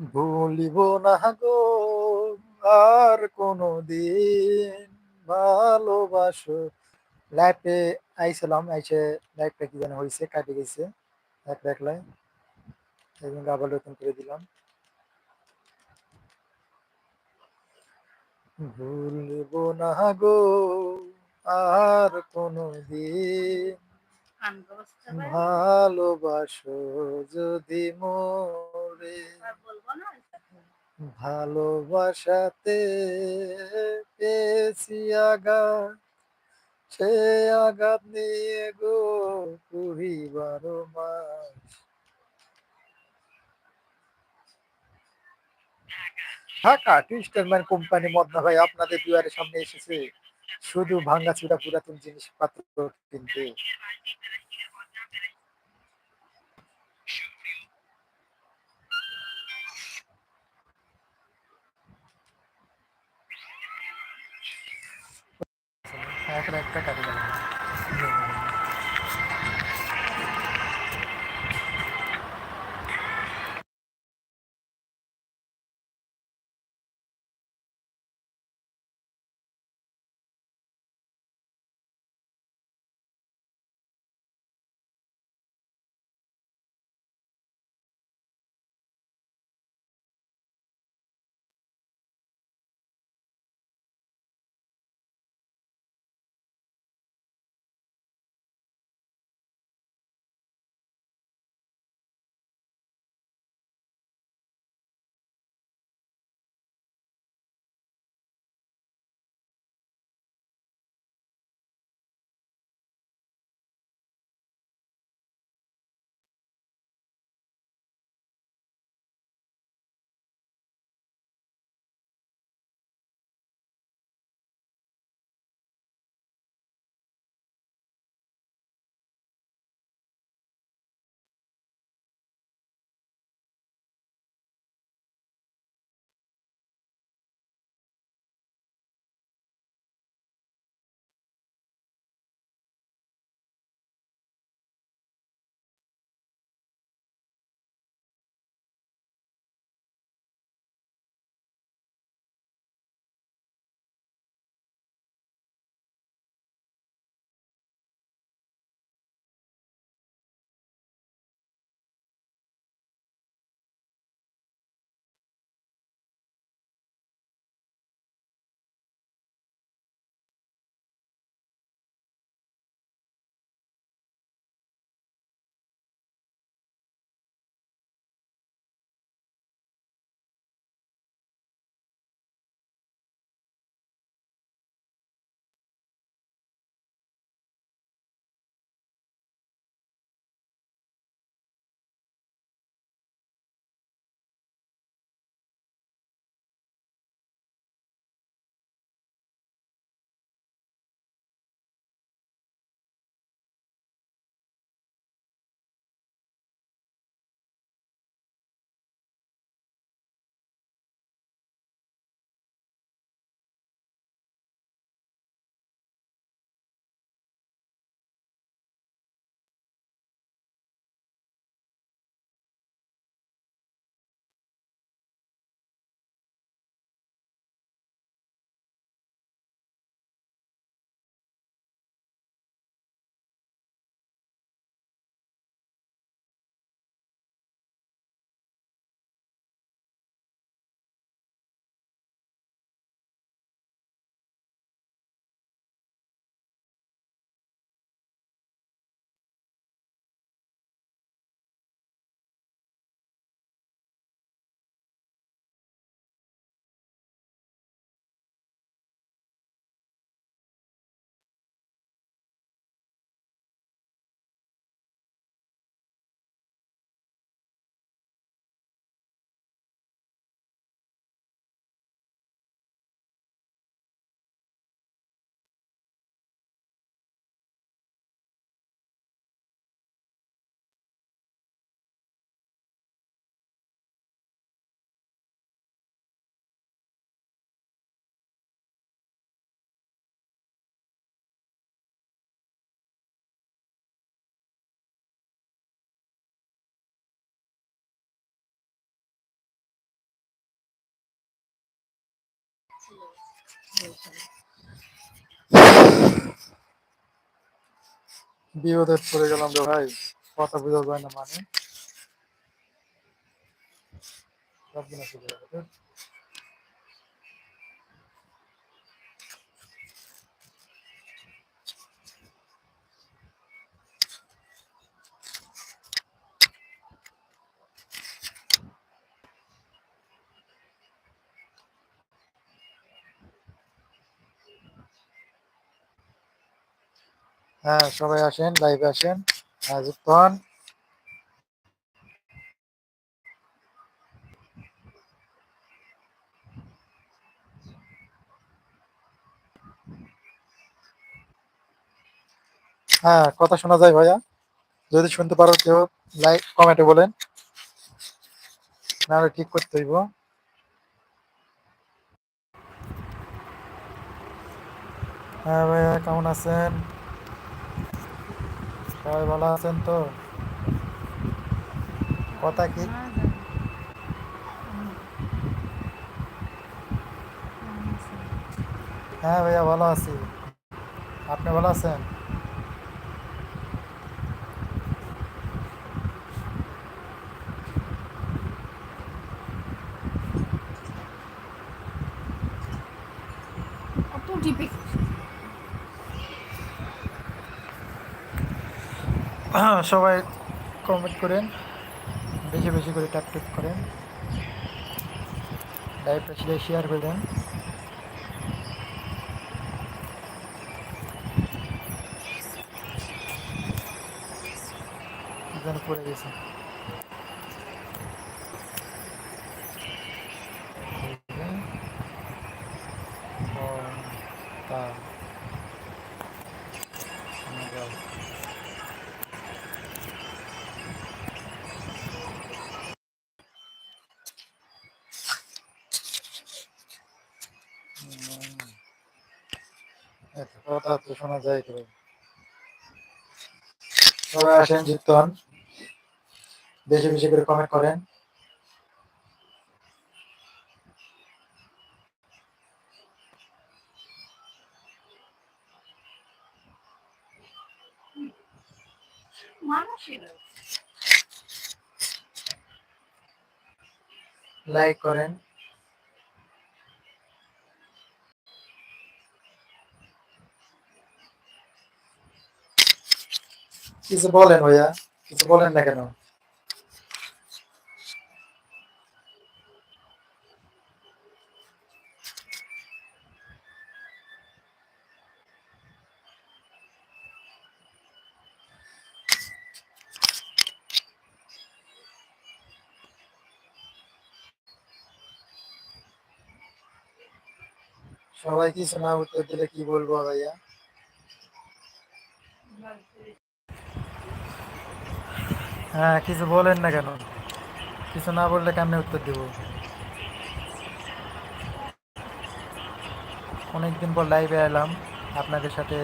ভুলিব না গো, আর কোনদিন ভালোবাসো। লাইফে আইছিলাম আইসে লাইফটা কি যেন হইছে, কাটে গেছে, এক একলাই জন্য আবার নতুন করে দিলাম। ভুলিব না গো, আর কোনদিন ভালোবাসো যদি মোরে। ভালোবাসাতে পেয়েছি আঘাত। সে আঘাত নিয়ে গো কুড়ি বারো মাস। ঢাকা টুইস্টারম্যান কোম্পানি মদনা ভাই আপনাদের দুয়ারের সামনে এসেছে। শুধু ভাঙ্গাচুরা পুরাতন জিনিসপত্র কিনতে। একটা একটা কাটে বিপদে পড়ে গেলাম রে ভাই। কথা বোঝা যায় না মানে। সব দিন হ্যাঁ সবাই আসেন লাইভে আসেন। হ্যাঁ হ্যাঁ কথা শোনা যায় ভাইয়া। যদি শুনতে পারো, কেউ লাইক কমেন্টে বলেন। নাহলে ঠিক করতে হইব। হ্যাঁ ভাইয়া, কেমন আছেন? সবাই ভালো আছেন তো? কথা কি? হ্যাঁ ভাইয়া ভালো আছি। আপনি ভালো আছেন? অত সবাই কমেন্ট করেন। বেশি বেশি করে ট্যাপ ট্যাপ করেন। লাইভটা শেয়ার করে দেন। পড়ে গেছে ও, তা। শোনা যায়। হুম। এত কথা তো শোনা যায় তো সবাই আসেন যুক্ত হন। বেশি বেশি করে কমেন্ট করেন। লাইক করেন। কিছু বলেন ভাইয়া, কিছু বলেন না কেন? সবাই কিছু না উত্তর দিলে কি বলব ভাইয়া? হ্যাঁ কিছু বলেন না কেন? কিছু না বললে কেমনে উত্তর দেব? অনেকদিন পর লাইভে এলাম, আপনাদের সাথে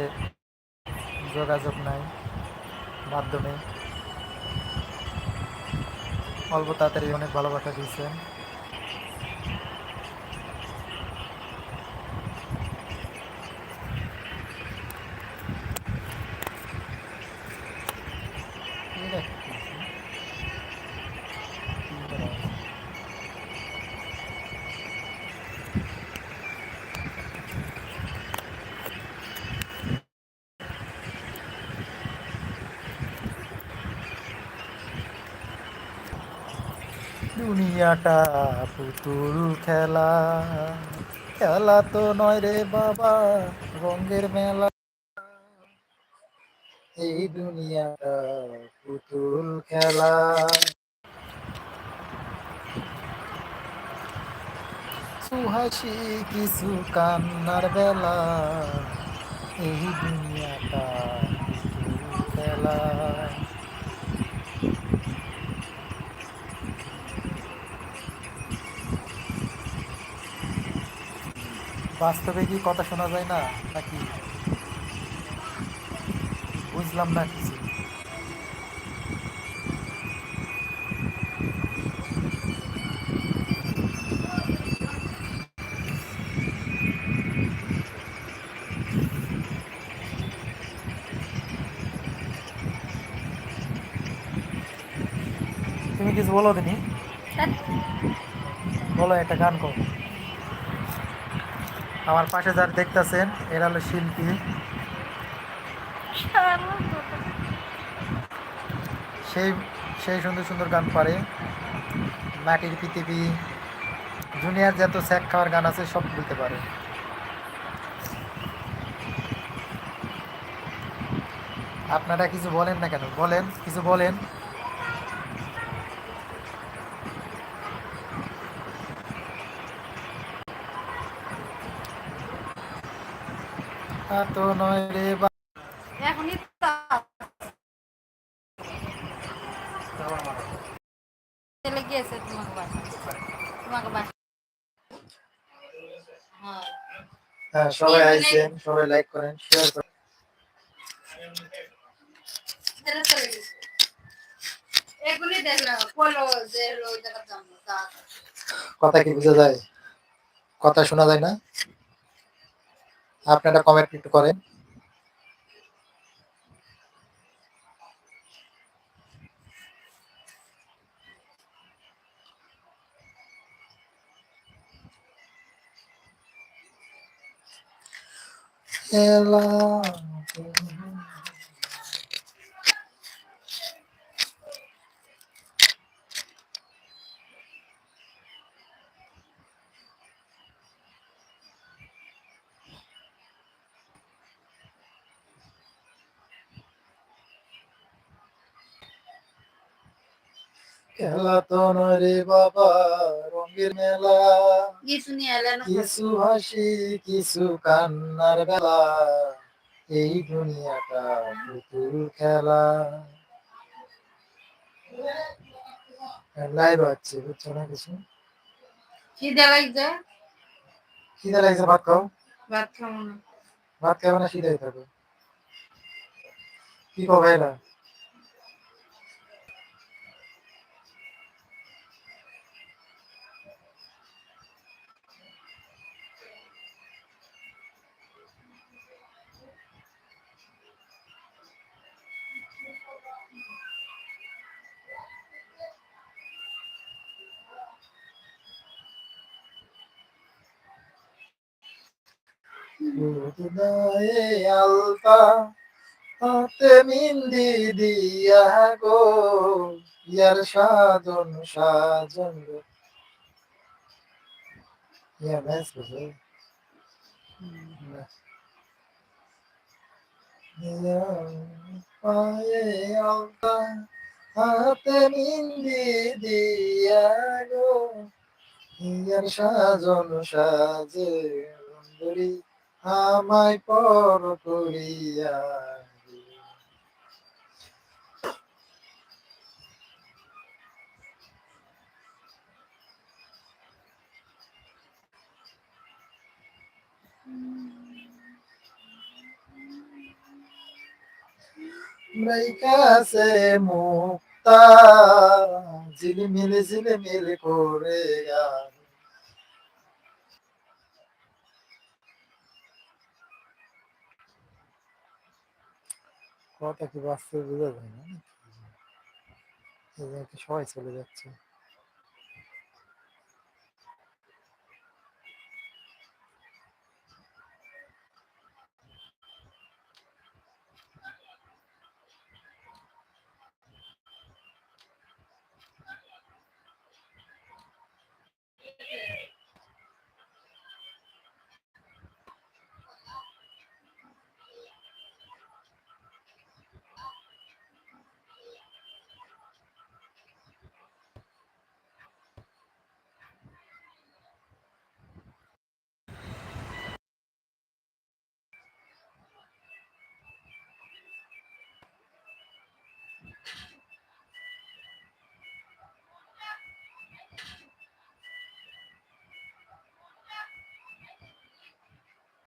যোগাযোগ নাই, মাধ্যমে। অল্প তাড়াতাড়ি অনেক ভালোবাসা দিয়েছেন এটা কি? কি করা আছে? দুনিয়াটা পুতুল খেলা। খেলা তো নয় রে বাবা, রঙের মেলা। এই দুনিয়াটা পুতুল খেলা। সুহাসি কিছু কান্নার বেলা, এই দুনিয়াটা পুতুল খেলা। বাস্তবে কি কথা শোনা যায় না? নাকি বুঝলাম না কিছু। তুমি কিছু বলো তিনি বলো একটা গান করো। আমার পাশে যার দেখতেছেন, এরা হলো শিল্পী। সেই সেই সুন্দর সুন্দর গান পারে। মাটির পৃথিবী, দুনিয়ার যত স্যাক খাওয়ার গান আছে, সব বলতে পারে। আপনারা কিছু বলেন না কেন? বলেন, কিছু বলেন। নয় রে বা এখনই চলে গিয়েছে তোমাকে বাসা তোমাকে বাসা হ্যাঁ সবাই আইছেন সবাই লাইক করেন শেয়ার করেন। কথা কি বোঝা যায়? কথা শোনা যায় না? আপনারা কমেন্ট একটু করেন। এলা খেলা তো নয় রে বাবা রঙের মেলা। কিছু হাসি কিছু কান্নার বেলা। এই দুনিয়াটা পুতুল খেলা। লাইভ হচ্ছে বুঝছ না কিছু? খিদে লাগছে? খিদে লাগছে? ভাত খাও। ভাত খাব না। ভাত খাবে না খিদে থাকো কি কো ভাইরা? খুদায়ে আলতা, হাতে মিন্দি দিয়া গো, ইয়ার সাজন সাজন গো। পায়ে আলতা, হাতে মিন্দি দিয়া গো, ইয়ার সাজন সাজে বন্ধুরি আমায় পর করিয়া কাছে মুক্তা ঝিলমিল ঝিলমিল করে আর কথা কি বাস্তবে বোঝা যায় না? সবাই চলে যাচ্ছে।